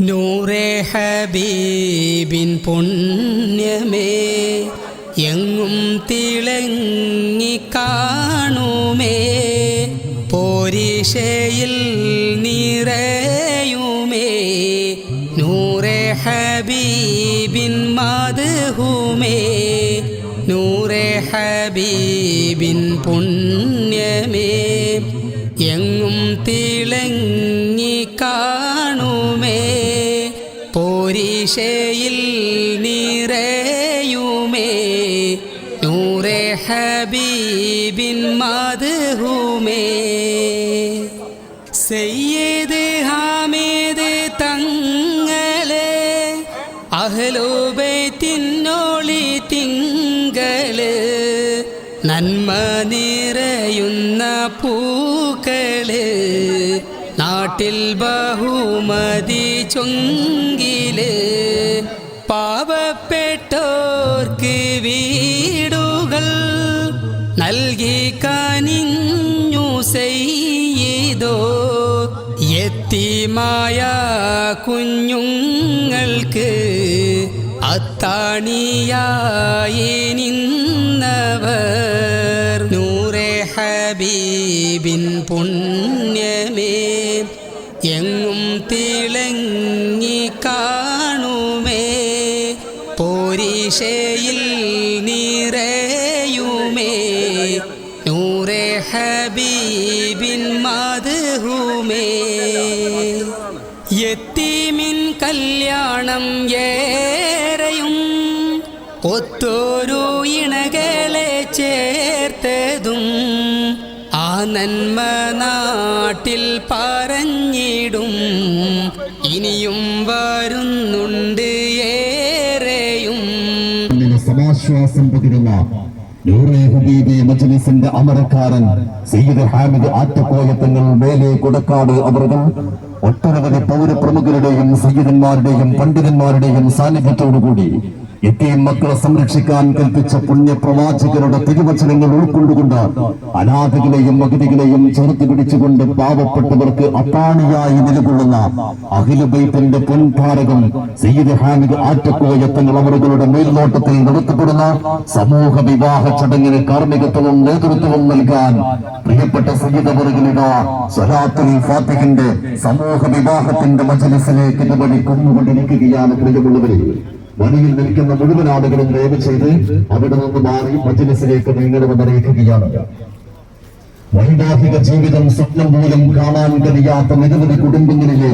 നൂറേ ഹബീബിൻ പുണ്യമേ എങ്ങും തിളങ്ങി കാണുമേ. പോരിശയിൽ നിറയുമേ നൂറേ ഹബീബിൻ മധുമേ നൂറേ ഹബീബിൻ പുണ്യമേ എങ്ങും തിളങ്ങി മധുമേ സയ്യേദ് ഹാമേദ് തങ്ങളെ അഹ്ലോബൈത്തിനോളി തിങ്കൾ നന്മ നിറയുന്ന പൂക്കൾ നാട്ടിൽ ബഹുമതി ചൊങ്കിൽ പാവപ്പെട്ടോർക്ക് വീടുകൾ നൽകി ചെയ്തോ. എത്തിമായ കുഞ്ഞുങ്ങൾക്ക് അത്താണിയായി നിന്നവർ. നൂറെ ഹബീബിൻ പുണ്യമേ ഹബീബിൻ മധുഹൂമേ. എത്തീമിൻ കല്യാണം ഏറെയും ഒത്തോരു ഇണകളെ ചേർത്തതും ആ നന്മ നാട്ടിൽ പറഞ്ഞിടും. ഇനിയും വരുന്നുണ്ട് ഏറെയും. സമാശ്വാസം പകരുന്ന മജ്ലിസിന്റെ അമരക്കാരൻ സയ്യിദ് ഹാമിദ് ആറ്റക്കോയത്തങ്ങൾ മേലെ കൊടക്കാട് അവറുകൾ ഒട്ടനവധി പൗരപ്രമുഖരുടെയും സയ്യിദന്മാരുടെയും പണ്ഡിതന്മാരുടെയും സാന്നിധ്യത്തോടുകൂടി എത്തിയും മക്കളെ സംരക്ഷിക്കാൻ കൽപ്പിച്ച പുണ്യപ്രവാചകരുടെ തിരുവചനങ്ങൾ ഉൾക്കൊണ്ടുകൊണ്ട് അനാഥകളെയും അഗതികളെയും ചേർത്ത് പിടിച്ചുകൊണ്ട് പാവപ്പെട്ടവർക്ക് അത്താണിയായി നിലകൊള്ളുന്ന അഖിലുബൈത്തിന്റെ പൊൻഭാരകം സയ്യിദ് ഹാമിദ് ആറ്റക്കോയ മേൽനോട്ടത്തിൽ നടത്തപ്പെടുന്ന സമൂഹ വിവാഹ ചടങ്ങിന് കാർമ്മികത്വവും നേതൃത്വവും നൽകാൻ പ്രിയപ്പെട്ട സയ്യിദ് അവറുകളുടെ സലാത്തുൽ ഫാത്തിഹിന്റെ സമൂഹ വിവാഹത്തിന്റെ മജലിസിലേക്ക് ഇതുവഴി കൊന്നുകൊണ്ടിരിക്കുകയാണ് പ്രിയമുള്ളവരെ. വഴിയിൽ നിൽക്കുന്ന മുഴുവൻ ആളുകളും ദയവ് ചെയ്ത് അവിടെ നിന്ന് മാറി മജലിസിലേക്ക് നീങ്ങണമെന്ന് അറിയിക്കുകയാണ്. വൈവാഹിക ജീവിതം സ്വപ്നം പോലും കാണാൻ കഴിയാത്ത നിരവധി കുടുംബങ്ങളിലെ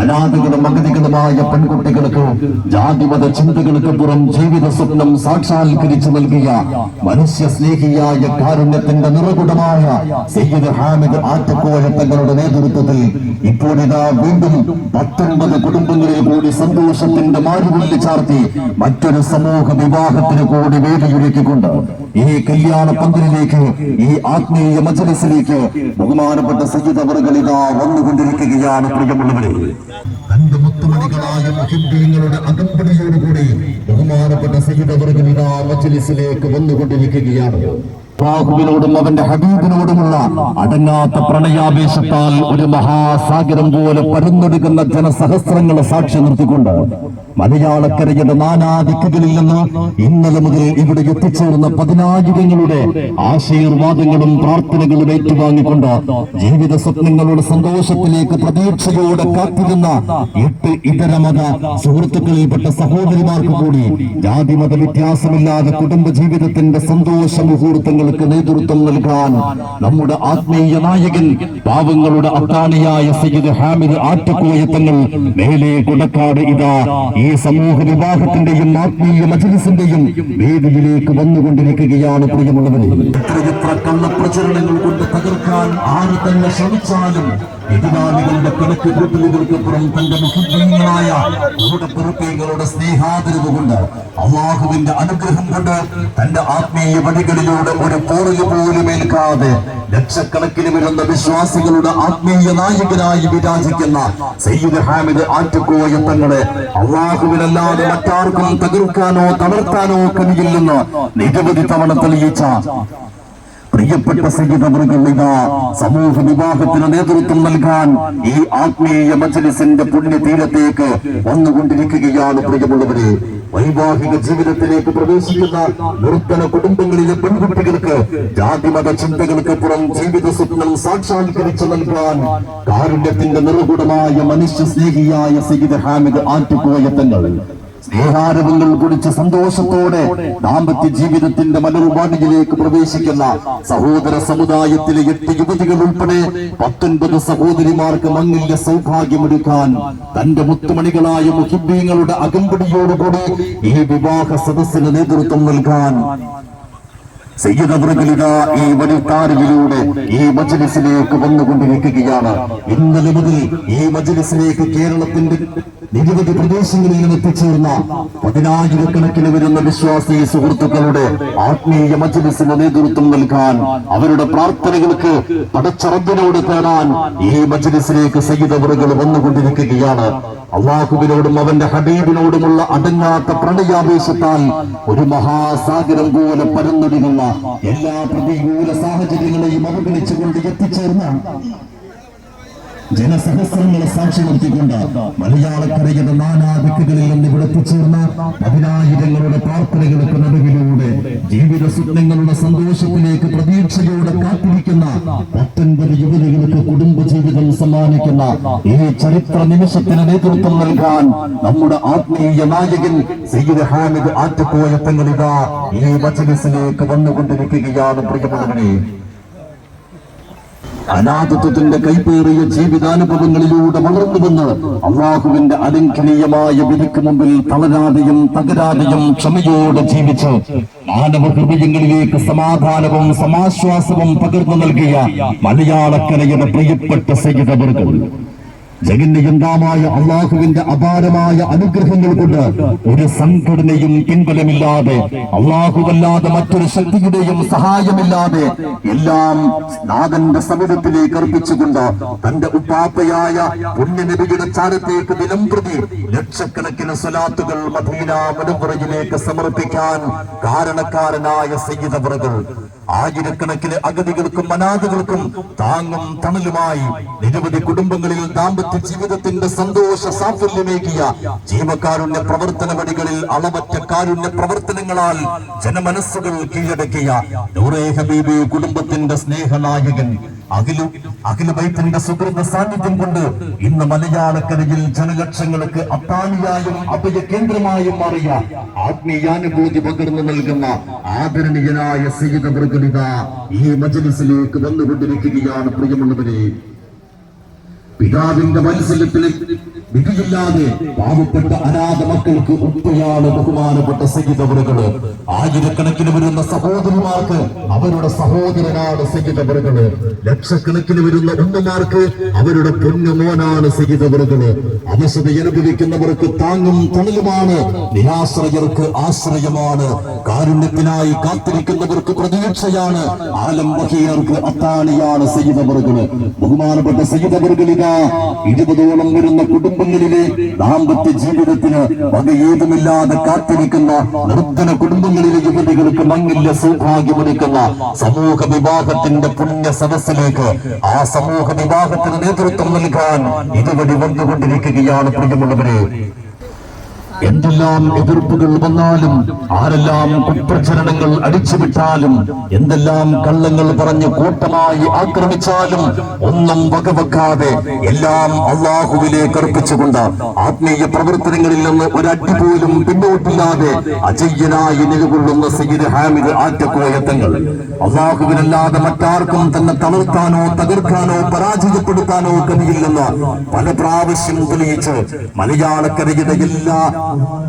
അനാഥകളും അഗതികളുമായ പെൺകുട്ടികൾക്ക് ജാതിമത ചിന്തകൾക്ക് പുറം ജീവിത സ്വപ്നം സാക്ഷാത്കരിച്ചു നൽകിയ മനുഷ്യ സ്നേഹിയായ കാരുണ്യത്തിന്റെ നിറകുടമായ സയ്യിദ് ഹാമിദ് ആറ്റക്കോഴ തങ്ങളുടെ നേതൃത്വത്തിൽ ഇപ്പോഴിതാ വീണ്ടും പത്തൊൻപത് കുടുംബങ്ങളിൽ കൂടി സന്തോഷത്തിന്റെ മാരുവില്ല് ചാർത്തി മറ്റൊരു സമൂഹ വിവാഹത്തിന് കൂടി വേദിയൊരുക്കിക്കൊണ്ട് ഈ കല്യാണ പന്തലിലേക്ക് ഈ ആത്മീയ മജലിസിലേക്ക് ബഹുമാനപ്പെട്ട സയ്യിദ് അവറുകൾ ഇതാ വന്നുകൊണ്ടിരിക്കുകയാണ് പ്രിയമുള്ളവരെ. തന്റെ മുത്തുമണികളായ മുഹിബീങ്ങളുടെ അകമ്പടിയോടുകൂടി ബഹുമാനപ്പെട്ട സയ്യിദ് അവറുകൾ ഇതാ മജലിസിലേക്ക് വന്നുകൊണ്ടിരിക്കുകയാണ്. ബാഹുവിനോടും അവന്റെ ഹബീബിനോടുമുള്ള അടങ്ങാത്ത പ്രണയാവേശത്താൽ ഒരു മഹാസാഗരം പോലെ പരന്നൊടുക്കുന്ന ജനസഹസ്രങ്ങളെ സാക്ഷി നിർത്തിക്കൊണ്ട് മലയാളക്കരയുടെ നാനാദിക്കുകളിൽ നിന്ന് ഇന്നലെ മുതൽ ഇവിടെ എത്തിച്ചേർന്ന പതിനായിരങ്ങളുടെ ആശീർവാദങ്ങളും പ്രാർത്ഥനകളും ഏറ്റുവാങ്ങിക്കൊണ്ട് ജീവിത സ്വപ്നങ്ങളുടെ സന്തോഷത്തിലേക്ക് പ്രതീക്ഷയോടെ കാത്തിരുന്ന എട്ട് ഇതര മത സുഹൃത്തുക്കളിൽപ്പെട്ട സഹോദരിമാർക്ക് കൂടി ജാതിമത വ്യത്യാസമില്ലാതെ കുടുംബ ജീവിതത്തിന്റെ സന്തോഷ മുഹൂർത്തങ്ങൾക്ക് നേതൃത്വം നൽകാൻ നമ്മുടെ ആത്മീയ നായകൻ പാവങ്ങളുടെ അത്താണിയായ സയ്യിദ് ഹാമിദ് ആറ്റക്കോയത്തങ്ങൾ മേലെ കൊടക്കാട് ഇതാ സമൂഹ വിവാഹത്തിന്റെയും ആത്മീയ മജലിസിന്റെയും വേദിയിലേക്ക് വന്നുകൊണ്ടിരിക്കുകയാണ് പ്രിയമുള്ളവരെ. എത്ര കള്ളപ്രചരണങ്ങൾ കൊണ്ട് തകർക്കാൻ ആര് തന്നെ ശ്രമിച്ചാലും എതിരാളികളുടെ കണക്ക് കൂട്ടലുകൾക്കപ്പുറം തന്റെ മുഖ്യങ്ങളായ കൂടപ്പിറപ്പികളുടെ സ്നേഹാദരവ് കൊണ്ട് അള്ളാഹുവിന്റെ അനുഗ്രഹം കൊണ്ട് തന്റെ ആത്മീയ വഴികളിലൂടെ ഒരു പോറൽ പോലും ഏൽക്കാതെ ലക്ഷക്കണക്കിന് വരുന്ന വിശ്വാസികളുടെ ആത്മീയ നായകനായി വിരാജിക്കുന്ന സയ്യിദ് ഹാമിദ് ആറ്റുകോയ തങ്ങളെ അള്ളാഹുവിനല്ലാതെ മറ്റാർക്കും തകർക്കാനോ തളർത്താനോ കഴിയില്ലെന്ന് നിരവധി തവണ തെളിയിച്ച പ്രിയപ്പെട്ട സഹിതവർഗളിക സമൂഹ വിവാഹത്തിന് നേതൃത്വം നൽകാൻ ഈ ആത്മീയ മജ്ലിസിന്റെ പുണ്യതീരത്തേക്ക് വന്നുകൊണ്ടിരിക്കുകയാണ് പ്രിയമുള്ളവരെ. വൈവാഹിക ജീവിതത്തിലേക്ക് പ്രവേശിക്കുന്ന നിർത്തന കുടുംബങ്ങളിലെ പെൺകുട്ടികൾക്ക് ജാതിമത ചിന്തകൾക്ക് പുറം ജീവിത സ്വപ്നം സാക്ഷാത്കരിച്ചു നൽകാൻ കാരുണ്യത്തിന്റെ നിറകുടമായ മനുഷ്യ സ്നേഹിയായ സഹിത ഹാമിദ് ആറ്റുപോയ തങ്ങൾ സ്നേഹാരവങ്ങൾ കുടിച്ച് സന്തോഷത്തോടെ ദാമ്പത്യ ജീവിതത്തിന്റെ മലർവാണിയിലേക്ക് പ്രവേശിക്കുന്ന സഹോദര സമുദായത്തിലെ എട്ട് യുവതികൾ ഉൾപ്പെടെ പത്തൊൻപത് സഹോദരിമാർക്ക് മങ്ങിന്റെ സൗഭാഗ്യമൊരുക്കാൻ തന്റെ മുത്തുമണികളായ മുഹിബീങ്ങളുടെ അകമ്പടിയോടുകൂടി ഈ വിവാഹ സദസ്സിന് നേതൃത്വം നൽകാൻ സയ്യിദവറുകളിത ഈ വഴിത്താരവിലൂടെ ഈ മജ്ലിസിലേക്ക് വന്നുകൊണ്ടിരിക്കുകയാണ്. ഇന്നലെ മുതൽ ഈ മജ്ലിസിലേക്ക് കേരളത്തിന്റെ നിരവധി പ്രദേശങ്ങളിൽ നിന്ന് എത്തിച്ചേർന്ന പതിനായിരക്കണക്കിന് വരുന്ന വിശ്വാസി സുഹൃത്തുക്കളുടെ ആത്മീയ മജ്ലിസിന് നേതൃത്വം നൽകാൻ അവരുടെ പ്രാർത്ഥനകൾക്ക് പടച്ചറബിനോട് തേടാൻ ഈ മജ്ലിസിലേക്ക് സയ്യിദവറുകൾ വന്നുകൊണ്ടിരിക്കുകയാണ്. അള്ളാഹുവിനോടും അവന്റെ ഹബീബിനോടുമുള്ള അടങ്ങാത്ത പ്രണയാവേശത്താൽ ഒരു മഹാസാഗരം പോലെ പരന്നൊഴുകുന്ന എല്ലാ പ്രതികൂല സാഹചര്യങ്ങളെയും അവഗണിച്ചുകൊണ്ട് എത്തിച്ചേർന്ന ജനസഹസ്രങ്ങളെ സാക്ഷി നിർത്തിക്കൊണ്ട് മലയാളക്കരയുടെ നാനാ ദിക്കുകളിൽ നിന്ന് ഇവിടെ എത്തിച്ചേർന്ന പതിനായിരങ്ങളുടെ പ്രാർത്ഥനകൾക്ക് നടുവിലൂടെ ജീവിത സ്വപ്നങ്ങളുടെ സന്തോഷത്തിലേക്ക് പ്രതീക്ഷയോടെ കാത്തിരിക്കുന്ന പത്തൊൻപത് യുവതികൾക്ക് കുടുംബജീവിതം സമ്മാനിക്കുന്ന ഈ ചരിത്ര നിമിഷത്തിന് നേതൃത്വം നൽകാൻ നമ്മുടെ ആത്മീയ നായകൻ സയ്യിദ് ഹാമിദ് ആറ്റക്കോയ തങ്ങളിതാ ഈ വചനസിലേക്ക് വന്നുകൊണ്ടിരിക്കുകയാണ് പ്രിയമുള്ളവനെ അനാഥത്വത്തിന്റെ കൈപ്പേറിയ ജീവിതാനുഭവങ്ങളിലൂടെ വളർന്നു വന്ന് അള്ളാഹുവിന്റെ അലംഘനീയമായ വിധിക്ക് മുമ്പിൽ തളരാതെയും തകരാതെയും ക്ഷമയോടെ ജീവിച്ച് മാനവ ഹൃദയങ്ങളിലേക്ക് സമാധാനവും സമാശ്വാസവും പകർന്നു നൽകിയ മലയാളക്കരയുടെ പ്രിയപ്പെട്ട സഹിതവർഗം ജഗന്യന്താമായ അള്ളാഹുവിന്റെ അപാരമായ അനുഗ്രഹങ്ങൾ കൊണ്ട് ഒരു സംഘടനയും പിൻബലമില്ലാതെ അള്ളാഹുവല്ലാതെ മറ്റൊരു ശക്തിയുടെയും സഹായമില്ലാതെ എല്ലാം നാഥന്റെ സമീപത്തിലേക്ക് അർപ്പിച്ചുകൊണ്ട് തന്റെ ഉപ്പാപ്പയായ പുണ്യനബിയുടെ ചാരത്തേക്ക് ദിനം പ്രതി ലക്ഷക്കണക്കിന് സ്വലാത്തുകൾ മദീന മുനമ്പുറയിലേക്ക് സമർപ്പിക്കാൻ കാരണക്കാരനായ സയ്യിദവറുകൾ ആയിരക്കണക്കിന് അഗതികൾക്കും അനാഥകൾക്കും താങ്ങും തണലുമായി നിരവധി കുടുംബങ്ങളിൽ ദാമ്പത്യ ജീവിതത്തിന്റെ സന്തോഷ സാഫല്യമേകിയ ജീവകാരുണ്യ പ്രവർത്തന വഴികളിൽ അളവറ്റ കാരുണ്യ പ്രവർത്തനങ്ങളാൽ ജനമനസ്സുകൾ കീഴടക്കിയ നൂറേ ഹബീബി കുടുംബത്തിന്റെ സ്നേഹനായകൻ അഖിലു അഖില ബൈത്തിന്റെ സുഹൃത സാന്നിധ്യം കൊണ്ട് ഇന്ന് മലയാളക്കരയിൽ ജനലക്ഷങ്ങൾക്ക് അത്താണിയായും അഭയ കേന്ദ്രമായും മാറിയ ആത്മീയാനുഭൂതി പകർന്നു നൽകുന്ന ആദരണീയനായ സീത മൃഗലിത ഈ മജലിസിലേക്ക് വന്നുകൊണ്ടിരിക്കുകയാണ് പ്രിയമുള്ളവരെ. പിതാവിന്റെ മത്സരത്തിന് വിധിയില്ലാതെ പാവപ്പെട്ട അനാഥ മക്കൾക്ക് ഉപ്പയാണ് ബഹുമാനപ്പെട്ട സഹിതവറുകൾ ആയിരക്കണക്കിന് വരുന്ന സഹോദരിമാർക്ക് അവരുടെ സഹോദരനാണ് സഹിതവറുകൾ ലക്ഷക്കണക്കിന് വരുന്ന ഉമ്മമാർക്ക് അവരുടെ പൊന്നുമോനാണ് സഹിതവറുകൾ അവശത അനുഭവിക്കുന്നവർക്ക് താങ്ങും തണലുമാണ്. നിരാശ്രയർക്ക് ആശ്രയമാണ്. കാരുണ്യത്തിനായി കാത്തിരിക്കുന്നവർക്ക് പ്രതീക്ഷയാണ്. ആലം വഹീർക്ക് അത്താണിയാണ് സഹിതവറുകൾ ബഹുമാനപ്പെട്ട ഇരുപതോളം വരുന്ന കുടുംബങ്ങളിലെ ദാമ്പത്യ ജീവിതത്തിന് വകയേതുമില്ലാതെ കാത്തിരിക്കുന്ന നിർദ്ധന കുടുംബങ്ങളിലെ യുവതികൾക്ക് മങ്ങില്ല സൗഭാഗ്യമൊരുക്കുന്ന സമൂഹ വിവാഹത്തിന്റെ പുണ്യ സദസ്സിലേക്ക് ആ സമൂഹ വിവാഹത്തിന് നേതൃത്വം നൽകാൻ ഇതുവഴി വന്നുകൊണ്ടിരിക്കുകയാണ് പ്രിയമുള്ളവരെ. എന്തെല്ലാം എതിർപ്പുകൾ വന്നാലും ആരെല്ലാം കുപ്രചരണങ്ങൾ അടിച്ചുവിട്ടാലും എന്തെല്ലാം കള്ളങ്ങൾ പറഞ്ഞ് കൂട്ടമായി ആക്രമിച്ചാലും ഒന്നും വകവെക്കാതെ എല്ലാം അള്ളാഹുവിലേക്ക് അർപ്പിച്ചുകൊണ്ട് ആത്മീയ പ്രവർത്തനങ്ങളിൽ നിന്ന് ഒരടി പോലും പിന്നോട്ടില്ലാതെ അജയ്യനായി നിലകൊള്ളുന്ന സയ്യിദ് ഹാമിദ് ആറ്റക്കോയത്തങ്ങൾ അള്ളാഹുവിനല്ലാതെ മറ്റാർക്കും തന്നെ തളർത്താനോ തകർക്കാനോ പരാജയപ്പെടുത്താനോ കഴിയില്ലെന്ന് പല പ്രാവശ്യം തെളിയിച്ച് മലയാളക്കരയുടെ എല്ലാ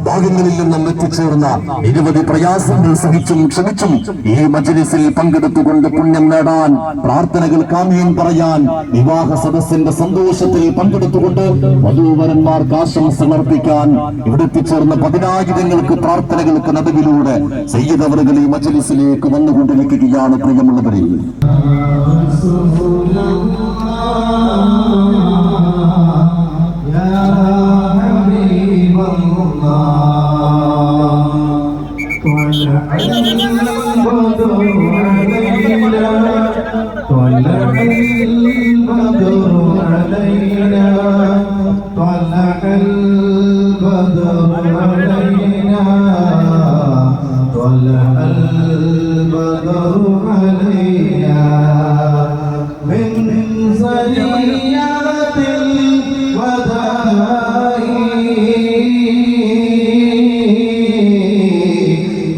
ഭാഗങ്ങളിൽ നിന്നും എത്തിച്ചേർന്ന നിരവധി പ്രയാസങ്ങൾ സഹിച്ചും ക്ഷമിച്ചും ഈ മജ്ലിസിൽ പങ്കെടുത്തുകൊണ്ട് പുണ്യം നേടാൻ പ്രാർത്ഥനകൾ കാമ്യം പറയാൻ വിവാഹ സദസ്സിന്റെ സന്തോഷത്തിൽ പങ്കെടുത്തുകൊണ്ട് വധൂവരന്മാർക്ക് ആശംസകൾ സമർപ്പിക്കാൻ ഇവിടെ എത്തിച്ചേർന്ന പതിനായിരങ്ങൾക്ക് പ്രാർത്ഥനകൾക്ക് നടുവിലൂടെ സയ്യിദവറുകൾ ഈ മജ്ലിസിലേക്ക് വന്നുകൊണ്ടിരിക്കുകയാണ് പ്രിയമുള്ളവരെ. البدر علينا طلع البدر علينا من سريات الوداع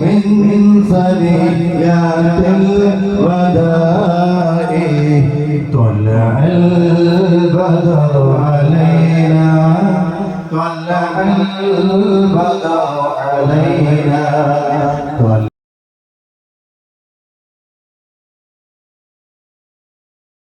من من سريات الوداع طلع البدر علينا طلع